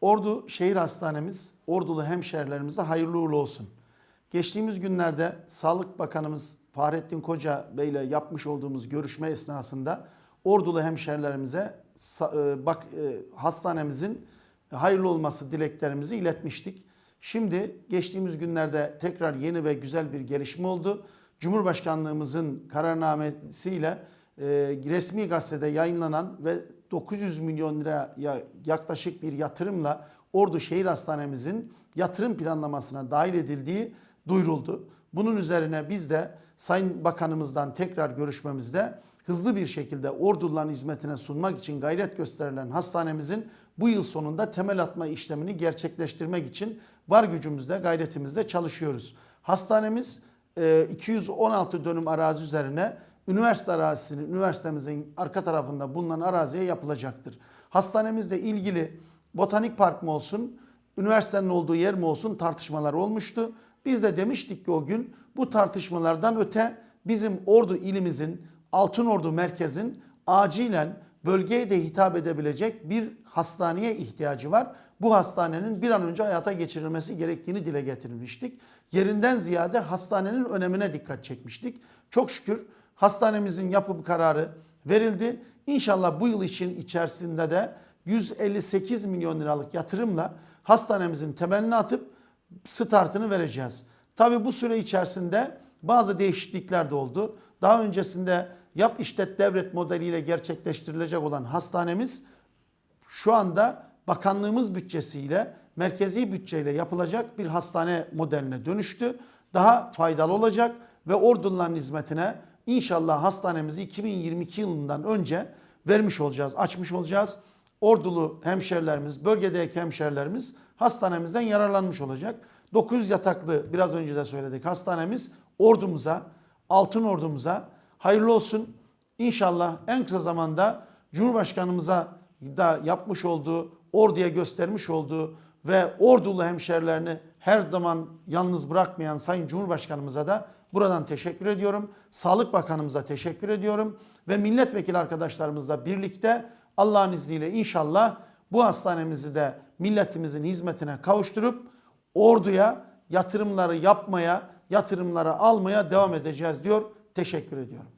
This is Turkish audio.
Ordu Şehir Hastanemiz, Ordulu hemşerilerimize hayırlı uğurlu olsun. Geçtiğimiz günlerde Sağlık Bakanımız Fahrettin Koca Bey ile yapmış olduğumuz görüşme esnasında Ordulu hemşerilerimize sa- e, bak e, hastanemizin hayırlı olması dileklerimizi iletmiştik. Şimdi geçtiğimiz günlerde tekrar yeni ve güzel bir gelişme oldu. Cumhurbaşkanlığımızın kararnamesiyle e, resmi gazetede yayınlanan ve 900 milyon lira yaklaşık bir yatırımla Ordu Şehir Hastanemizin yatırım planlamasına dahil edildiği duyuruldu. Bunun üzerine biz de Sayın Bakanımızdan tekrar görüşmemizde hızlı bir şekilde Orduların hizmetine sunmak için gayret gösterilen hastanemizin bu yıl sonunda temel atma işlemini gerçekleştirmek için var gücümüzde, gayretimizde çalışıyoruz. Hastanemiz e, 216 dönüm arazi üzerine üniversite arazisini, üniversitemizin arka tarafında bulunan araziye yapılacaktır. Hastanemizle ilgili botanik park mı olsun, üniversitenin olduğu yer mi olsun tartışmalar olmuştu. Biz de demiştik ki o gün bu tartışmalardan öte bizim Ordu ilimizin, Altınordu merkezin acilen bölgeye de hitap edebilecek bir hastaneye ihtiyacı var. Bu hastanenin bir an önce hayata geçirilmesi gerektiğini dile getirmiştik. Yerinden ziyade hastanenin önemine dikkat çekmiştik. Çok şükür hastanemizin yapım kararı verildi. İnşallah bu yıl için içerisinde de 158 milyon liralık yatırımla hastanemizin temelini atıp startını vereceğiz. Tabii bu süre içerisinde bazı değişiklikler de oldu. Daha öncesinde yap işlet devret modeliyle gerçekleştirilecek olan hastanemiz şu anda bakanlığımız bütçesiyle merkezi bütçeyle yapılacak bir hastane modeline dönüştü. Daha faydalı olacak ve orduların hizmetine inşallah hastanemizi 2022 yılından önce vermiş olacağız, açmış olacağız. Ordulu hemşerilerimiz, bölgedeki hemşerilerimiz hastanemizden yararlanmış olacak. 900 yataklı biraz önce de söyledik hastanemiz ordumuza, altın ordumuza hayırlı olsun. İnşallah en kısa zamanda Cumhurbaşkanımıza da yapmış olduğu, orduya göstermiş olduğu ve ordulu hemşerilerini her zaman yalnız bırakmayan Sayın Cumhurbaşkanımıza da buradan teşekkür ediyorum. Sağlık Bakanımıza teşekkür ediyorum. Ve milletvekili arkadaşlarımızla birlikte Allah'ın izniyle inşallah bu hastanemizi de milletimizin hizmetine kavuşturup orduya yatırımları yapmaya, yatırımları almaya devam edeceğiz diyor. Teşekkür ediyorum.